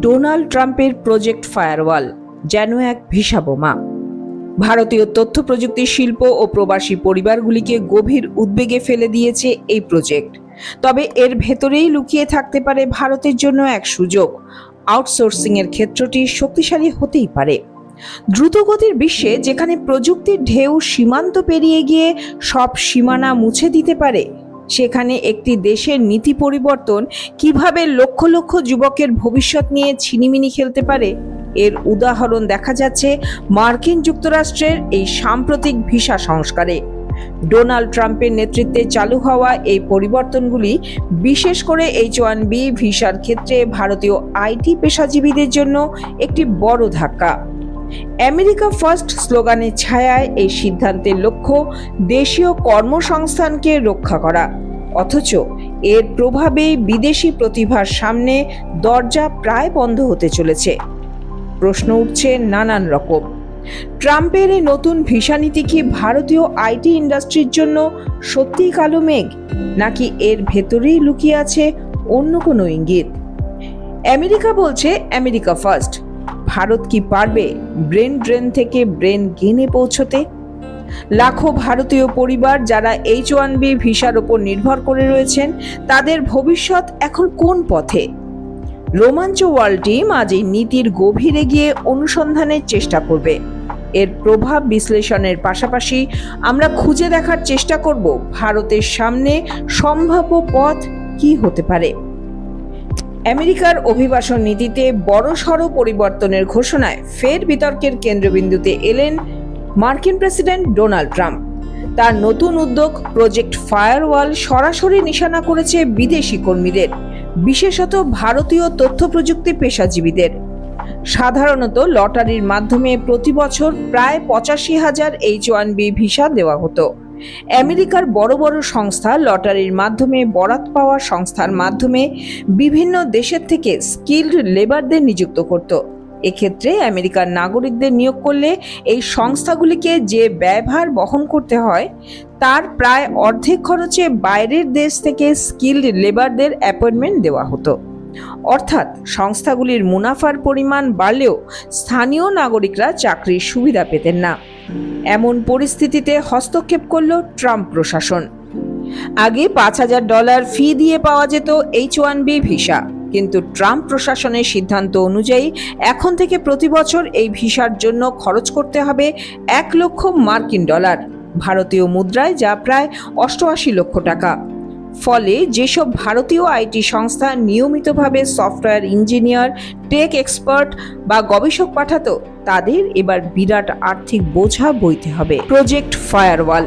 Donald ট্রাম্পের project firewall, যেন এক ভিসা বোমা। ভারতীয় তথ্য প্রযুক্তি শিল্প ও প্রবাসী পরিবারগুলিকে গভীর উদ্বেগে ফেলে দিয়েছে এই প্রজেক্ট। তবে এর ভেতরেই লুকিয়ে থাকতে পারে ভারতের জন্য এক সুযোগ। আউটসোর্সিং এর ক্ষেত্রটি শক্তিশালী হতেই পারে। দ্রুতগতির বিশ্বে যেখানে প্রযুক্তির ঢেউ সীমান্ত পেরিয়ে গিয়ে সব সীমানা মুছে দিতে পারে সেখানে একটি দেশের নীতি পরিবর্তন কীভাবে লক্ষ লক্ষ যুবকের ভবিষ্যৎ নিয়ে ছিনিমিনি খেলতে পারে? এর উদাহরণ দেখা যাচ্ছে মার্কিন যুক্তরাষ্ট্রের এই সাম্প্রতিক ভিসা সংস্কারে। ডোনাল্ড ট্রাম্পের নেতৃত্বে চালু হওয়া এই পরিবর্তনগুলি বিশেষ করে এইচ ওয়ান বি ভিসার ক্ষেত্রে ভারতীয় আইটি পেশাজীবীদের জন্য একটি বড় ধাক্কা। আমেরিকা ফার্স্ট স্লোগানের ছায়ায় এই সিদ্ধান্তের লক্ষ্য দেশীয় কর্মসংস্থানকে রক্ষা করা। অথচ এর প্রভাবে বিদেশি প্রতিভার সামনে দরজা প্রায় বন্ধ হতে চলেছে। প্রশ্ন উঠছে নানান রকম। ট্রাম্পের এই নতুন ভিসা নীতি কি ভারতীয় আইটি ইন্ডাস্ট্রির জন্য সত্যিই কালো মেঘ, নাকি এর ভেতরেই লুকিয়ে আছে অন্য কোনো ইঙ্গিত? আমেরিকা বলছে আমেরিকা ফার্স্ট। ভারত কি পারবে ব্রেন ড্রেন থেকে ব্রেন গেনে পৌঁছতে? লাখো ভারতীয় পরিবার যারা এইচ ওয়ান বি ভিসার ওপর নির্ভর করে রয়েছেন, তাদের ভবিষ্যৎ এখন কোন পথে? রোমাঞ্চ ওয়ার্ল্ড টিম আজ এই নীতির গভীরে গিয়ে অনুসন্ধানের চেষ্টা করবে। এর প্রভাব বিশ্লেষণের পাশাপাশি আমরা খুঁজে দেখার চেষ্টা করব ভারতের সামনে সম্ভাব্য পথ কি হতে পারে। আমেরিকার অভিবাসন নীতিতে বড়সড় পরিবর্তনের ঘোষণায় ফের বিতর্কের কেন্দ্রবিন্দুতে এলেন মার্কিন প্রেসিডেন্ট ডোনাল্ড ট্রাম্প। তার নতুন উদ্যোগ প্রজেক্ট ফায়ারওয়াল সরাসরি নিশানা করেছে বিদেশি কর্মীদের, বিশেষত ভারতীয় তথ্য প্রযুক্তি পেশাজীবীদের। সাধারণত লটারির মাধ্যমে প্রতি বছর প্রায় পঁচাশি হাজার এইচ ওয়ান বি ভিসা দেওয়া হতো। আমেরিকার বড় বড় সংস্থা লটারির মাধ্যমে বরাত পাওয়া সংস্থার মাধ্যমে বিভিন্ন দেশের থেকে স্কিল্ড লেবারদের নিযুক্ত করত। এক্ষেত্রে আমেরিকার নাগরিকদের নিয়োগ করলে এই সংস্থাগুলিকে যে ব্যয়ভার বহন করতে হয়, তার প্রায় অর্ধেক খরচে বাইরের দেশ থেকে স্কিল্ড লেবারদের অ্যাপয়েন্টমেন্ট দেওয়া হতো। অর্থাৎ সংস্থাগুলির মুনাফার পরিমাণ বাড়লেও স্থানীয় নাগরিকরা চাকরির সুবিধা পেতেন না। এমন পরিস্থিতিতে হস্তক্ষেপ করল ট্রাম্প প্রশাসন। আগে পাঁচ হাজার ডলার ফি দিয়ে পাওয়া যেত এইচ ওয়ান বি ভিসা, কিন্তু ট্রাম্প প্রশাসনের সিদ্ধান্ত অনুযায়ী এখন থেকে প্রতি বছর এই ভিসার জন্য খরচ করতে হবে এক লক্ষ মার্কিন ডলার, ভারতীয় মুদ্রায় যা প্রায় অষ্টআশি লক্ষ টাকা। ফলে যেসব ভারতীয় আইটি সংস্থা নিয়মিতভাবে সফটওয়্যার ইঞ্জিনিয়ার, টেক এক্সপার্ট বা গবেষক পাঠাতো, তাদের এবার বিরাট আর্থিক বোঝা বইতে হবে। Project firewall.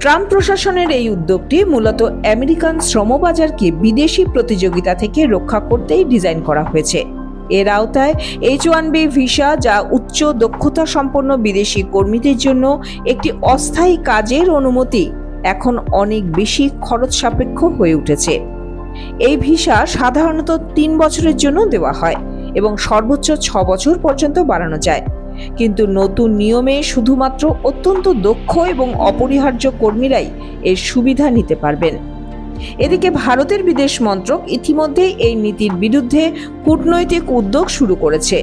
ট্রাম্প প্রশাসনের এই উদ্যোগটি মূলত আমেরিকান শ্রমবাজারকে বিদেশি প্রতিযোগিতা থেকে রক্ষা করতেই ডিজাইন করা হয়েছে। এর আওতায় এইচ ওয়ান বি ভিসা, যা উচ্চ দক্ষতা সম্পন্ন বিদেশি কর্মীদের জন্য একটি অস্থায়ী কাজের অনুমতি এখন অনেক বেশি খরচ সাপেক্ষ হয়ে উঠেছে। এই ভিসা সাধারণত তিন বছরের জন্য দেওয়া হয় এবং সর্বোচ্চ ছ বছর পর্যন্ত বাড়ানো যায়। কিন্তু নতুন নিয়মে শুধুমাত্র অত্যন্ত দক্ষ এবং অপরিহার্য কর্মীরাই এর সুবিধা নিতে পারবেন। এদিকে ভারতের বিদেশ মন্ত্রক ইতিমধ্যেই এই নীতির বিরুদ্ধে কূটনৈতিক উদ্যোগ শুরু করেছে।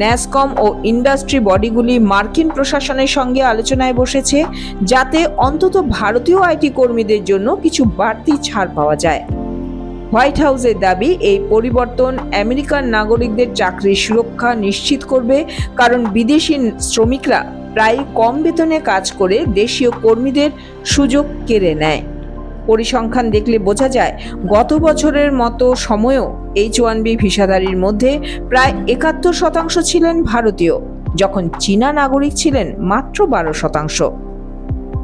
ন্যাসকম ও ইন্ডাস্ট্রি বডিগুলি মার্কিন প্রশাসনের সঙ্গে আলোচনায় বসেছে, যাতে অন্তত ভারতীয় আইটি কর্মীদের জন্য কিছু বাড়তি ছাড় পাওয়া যায়। হোয়াইট হাউসের দাবি, এই পরিবর্তন আমেরিকান নাগরিকদের চাকরির সুরক্ষা নিশ্চিত করবে, কারণ বিদেশি শ্রমিকরা প্রায় কম বেতনে কাজ করে দেশীয় কর্মীদের সুযোগ কেড়ে নেয়। পরিসংখ্যান দেখলে বোঝা যায় গত বছরের মতো সময়েও এইচ ওয়ান বি ভিসাধারীর মধ্যে প্রায় একাত্তর শতাংশ ছিলেন ভারতীয়, যখন চীনা নাগরিক ছিলেন মাত্র বারো শতাংশ।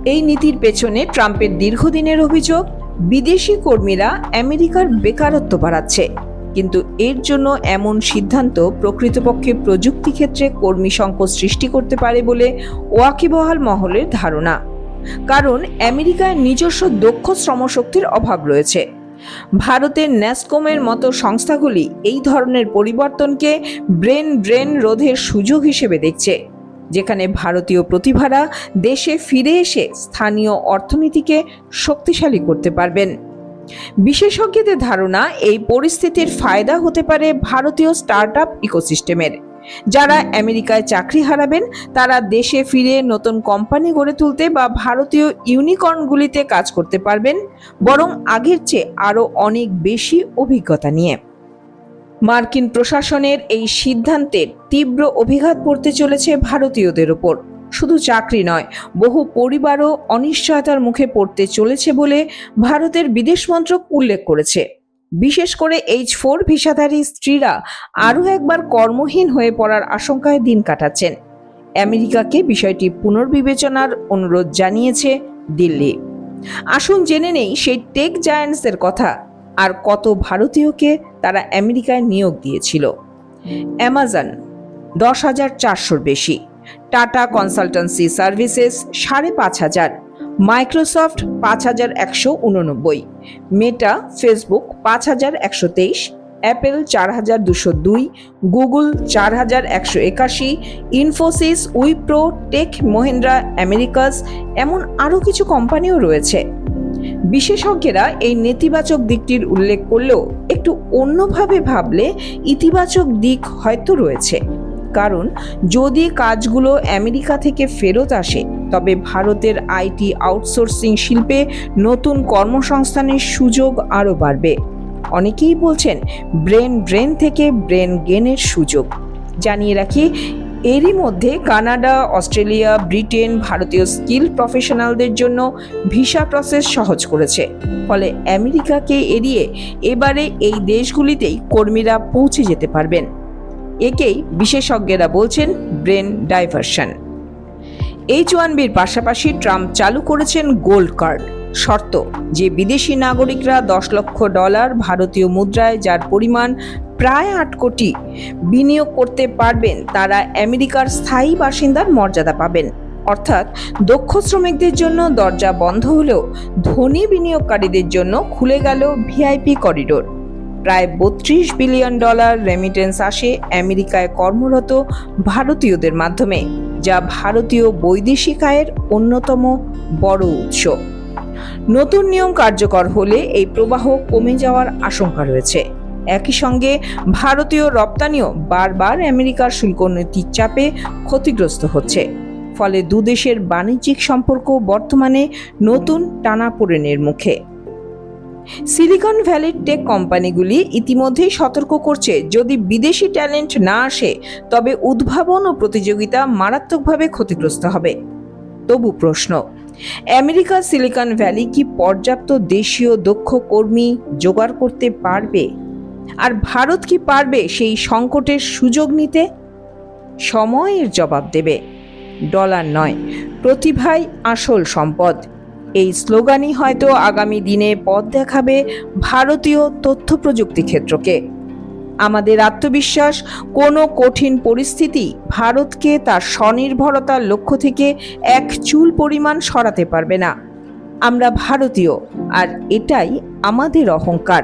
এই নীতির পেছনে ট্রাম্পের দীর্ঘদিনের অভিযোগ, বিদেশি কর্মীরা আমেরিকার বেকারত্ব বাড়াচ্ছে। কিন্তু এর জন্য এমন সিদ্ধান্ত প্রকৃতপক্ষে প্রযুক্তি ক্ষেত্রে কর্মী সংকট সৃষ্টি করতে পারে বলে ওয়াকিবহাল মহলের ধারণা। কারণ আমেরিকায় নিজস্ব দক্ষ শ্রমশক্তির অভাব রয়েছে। ভারতের ন্যাসকমের মতো সংস্থাগুলি এই ধরনের পরিবর্তনকে ব্রেন ড্রেন রোধের সুযোগ হিসেবে দেখছে, যেখানে ভারতীয় প্রতিভারা দেশে ফিরে এসে স্থানীয় অর্থনীতিকে শক্তিশালী করতে পারবেন। বিশেষজ্ঞদের ধারণা এই পরিস্থিতির ফায়দা হতে পারে ভারতীয় স্টার্ট আপ ইকোসিস্টেমের। যারা আমেরিকায় চাকরি হারাবেন, তারা দেশে ফিরে নতুন কোম্পানি গড়ে তুলতে বা ভারতীয় ইউনিকর্নগুলিতে কাজ করতে পারবেন, বরং আগের চেয়ে আরও অনেক বেশি অভিজ্ঞতা নিয়ে। মার্কিন প্রশাসনের এই সিদ্ধান্তের তীব্র অভিঘাত পড়তে চলেছে ভারতীয়দের ওপর। শুধু চাকরি নয়, বহু পরিবারও অনিশ্চয়তার মুখে পড়তে চলেছে বলে ভারতের বিদেশ মন্ত্রক উল্লেখ করেছে। বিশেষ করে এইচ ফোর ভিসাধারী স্ত্রীরা আরও একবার কর্মহীন হয়ে পড়ার আশঙ্কায় দিন কাটাচ্ছেন। আমেরিকাকে বিষয়টি পুনর্বিবেচনার অনুরোধ জানিয়েছে দিল্লি। আসুন জেনে নেই সেই টেক জায়ান্টসের কথা, আর কত ভারতীয়কে তারা আমেরিকায় নিয়োগ দিয়েছিল। অ্যামাজন, দশ হাজার চারশোর বেশি, টাটা কনসালটেন্সি সার্ভিসেস সাড়ে পাঁচ হাজার মাইক্রোসফট পাঁচ হাজার একশো উননব্বই মেটা ফেসবুক পাঁচ হাজার একশো তেইশ অ্যাপেল চার হাজার দুশো দুই গুগল চার হাজার একশো একাশি Infosys Wipro Tech Mahindra Americas এমন আরও কিছু কোম্পানিও রয়েছে। বিশেষজ্ঞরা এই নেতিবাচক দিকটির উল্লেখ করলেও একটু অন্যভাবে ভাবলে ইতিবাচক দিক হয়তো রয়েছে। কারণ যদি কাজগুলো আমেরিকা থেকে ফেরত আসে তবে ভারতের আইটি আউটসোর্সিং শিল্পে নতুন কর্মসংস্থানের সুযোগ আরও বাড়বে। অনেকেই বলছেন ব্রেন ড্রেন থেকে ব্রেন গেনের সুযোগ। জানিয়ে রাখি, এরই মধ্যে কানাডা, অস্ট্রেলিয়া, ব্রিটেন ভারতীয় স্কিল প্রফেশনালদের জন্য ভিসা প্রসেস সহজ করেছে। ফলে আমেরিকাকে এড়িয়ে এবারে এই দেশগুলিতেই কর্মীরা পৌঁছে যেতে পারবেন। একেই বিশেষজ্ঞরা বলছেন ব্রেন ডাইভারশন। এইচ ওয়ান বির পাশাপাশি ট্রাম্প চালু করেছেন গোল্ড কার্ড। শর্ত, যে বিদেশি নাগরিকরা দশ লক্ষ ডলার ভারতীয় মুদ্রায়, যার পরিমাণ প্রায় আট কোটি, বিনিয়োগ করতে পারবেন, তারা আমেরিকার স্থায়ী বাসিন্দার মর্যাদা পাবেন। অর্থাৎ, দক্ষ শ্রমিকদের জন্য দরজা বন্ধ হলেও ধনী বিনিয়োগকারীদের জন্য খুলে গেল ভিআইপি করিডোর। প্রায় বত্রিশ বিলিয়ন ডলার রেমিটেন্স আসে আমেরিকায় কর্মরত ভারতীয়দের মাধ্যমে। যা ভারতীয় বৈদেশিক আয়ের অন্যতম বড় উৎস। নতুন নিয়ম কার্যকর হলে এই প্রবাহ কমে যাওয়ার আশঙ্কা রয়েছে। একই সঙ্গে ভারতীয় রপ্তানিও বারবার আমেরিকার শুল্ক নীতির চাপে ক্ষতিগ্রস্ত হচ্ছে। ফলে দুদেশের বাণিজ্যিক সম্পর্ক বর্তমানে নতুন টানাপোড়েনের মুখে। সিলিকন ভ্যালির টেক কোম্পানিগুলি ইতিমধ্যেই সতর্ক করছে, যদি বিদেশি ট্যালেন্ট না আসে, তবে উদ্ভাবন ও প্রতিযোগিতা মারাত্মকভাবে ক্ষতিগ্রস্ত হবে। তবু প্রশ্ন, আমেরিকা সিলিকন ভ্যালি কি পর্যাপ্ত দেশীয় দক্ষ কর্মী জোগাড় করতে পারবে? আর ভারত কি পারবে সেই সংকটের সুযোগ নিতে? সময়ের জবাব দেবে। ডলার নয়, প্রতিভাই আসল সম্পদ। এই স্লোগানই হয়তো আগামী দিনে পথ দেখাবে ভারতীয় তথ্য প্রযুক্তি ক্ষেত্রকে। আমাদের আত্মবিশ্বাস, কোনো কঠিন পরিস্থিতি ভারতকে তার স্বনির্ভরতার লক্ষ্য থেকে এক চুল পরিমাণ সরাতে পারবে না। আমরা ভারতীয়, আর এটাই আমাদের অহংকার।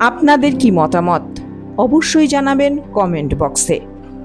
আপনাদের কি মতামত? অবশ্যই জানাবেন কমেন্ট বক্সে।